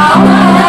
power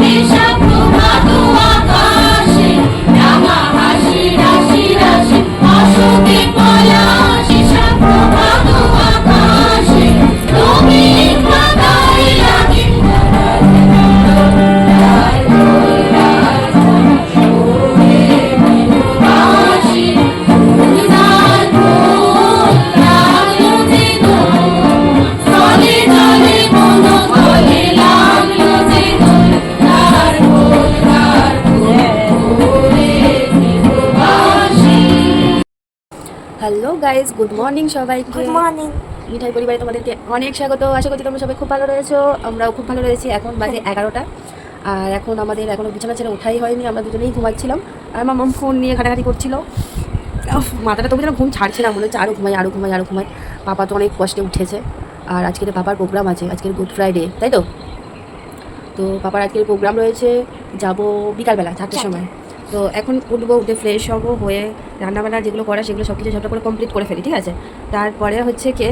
你说 guys good morning সবাই good morning মিঠাই পরিবারে তোমাদেরকে অনেক স্বাগত। আশা করছি তোমরা সবাই খুব ভালো রয়েছো। আমরাও খুব ভালো রয়েছি। এখন বাজে এগারোটা। আর এখন আমাদের এখনও বিছানা ছেড়ে ওঠাই হয়নি। আমরা দুজনেই ঘুমাচ্ছিলাম। আর আমার মাম ফোন নিয়ে ঘাটাঘাটি করছিল। মাথাটা তবু যেন ঘুম ছাড়ছে না। মনে হচ্ছে আরও ঘুমাই আরও ঘুমাই আরও ঘুমাই পাপা তো অনেক কষ্টে উঠেছে। আর আজকের পাপার প্রোগ্রাম আছে। আজকের গুড ফ্রাইডে তাই তো? তো পাপার আজকের প্রোগ্রাম রয়েছে যাব বিকালবেলা চারটের সময়। তো এখন উঠবো উঠে ফ্রেশ হব হয়ে রান্নাবান্না যেগুলো করা সেগুলো সব কিছু ঝপটা করে কমপ্লিট করে ফেলি ঠিক আছে? তারপরে হচ্ছে কি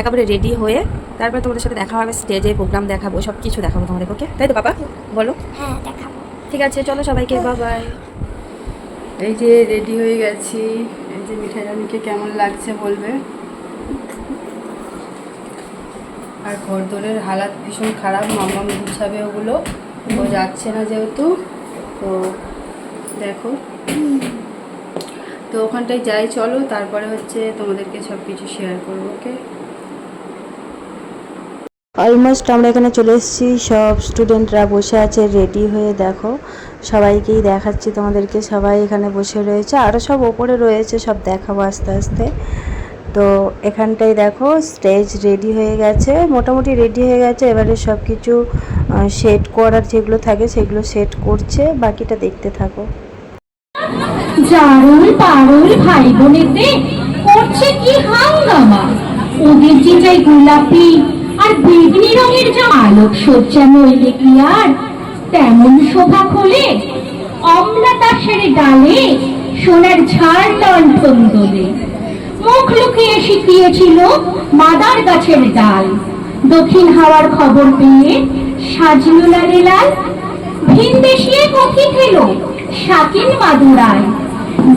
একেবারে রেডি হয়ে তারপরে তোমাদের সাথে দেখা হবে স্টেজে প্রোগ্রাম দেখাবো সব কিছু দেখাবো তোমাদের ওকে তাই তো বাবা? বলো। হ্যাঁ দেখাবো। ঠিক আছে চলো সবাইকে বাবাই এই যে রেডি হয়ে গেছি এই যে মিঠাই রানীকে কেমন লাগছে বলবে? আর ঘরদোরের হালাত ভীষণ খারাপ মামাম গুছাবে ওগুলো ও যাচ্ছে না যেহেতু তো দেখো। তো ওখানটায় যাই, চলো, তারপরে হচ্ছে তোমাদেরকে সব কিছু শেয়ার করব ওকে অলমোস্ট আমরা এখানে চলে এসেছি, সব স্টুডেন্টরা বসে আছে রেডি হয়ে দেখো। সবাইকেই দেখাচ্ছি তোমাদেরকে, সবাই এখানে বসে রয়েছে আরও সব ওপরে রয়েছে, সব দেখাবো আস্তে আস্তে। তো এখানটায় দেখো স্টেজ রেডি হয়ে গেছে, মোটামুটি রেডি হয়ে গেছে, এবারে সব কিছু সেট করার যেগুলো থাকে, সেগুলো সেট করছে, বাকিটা দেখতে থাকো। জারুল পারুল ভাই বোনেতে করছে কি হাঙ্গামা? ওদের যেটাই গোলাপি আর বেগনি রঙের যা আলোক সজ্জা নইলে কি আর? তেমন শোভা খোলে, অমলা তাসের ডালে সোনার ঝাড় লণ্ঠন দোলে মুখ লুকিয়ে শিখিয়েছিল মাদার গাছের ডাল। দক্ষিণ হাওয়ার খবর পেয়ে সাজলো লালে। লাল ভিনদেশিয়ে কথিত এলো শাকিল মাদুরায়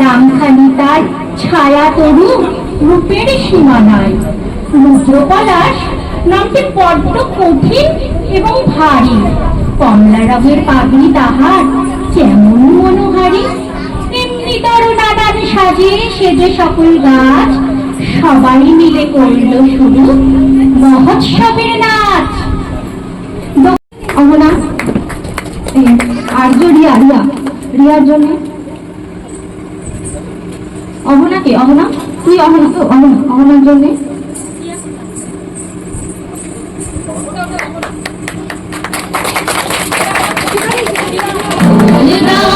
নামখানি তার ছায়া তরু রূপের সীমানায়। রুদ্রপলাশ নামটি বড্ড কঠিন এবং ভারী। কমলা রঙের পাগড়ি তাহার কেমন মনোহারী এমনি তর নানান সাজে সেজে সকল গাছ। সবাই মিলে করল শুরু মহোৎসবের নাচ। এই আর্য রিয়া রিয়া, রিয়ার জন্য অহনা কি অহনা তুই অহনা তো অহনা অহনার জন্যে Yeah.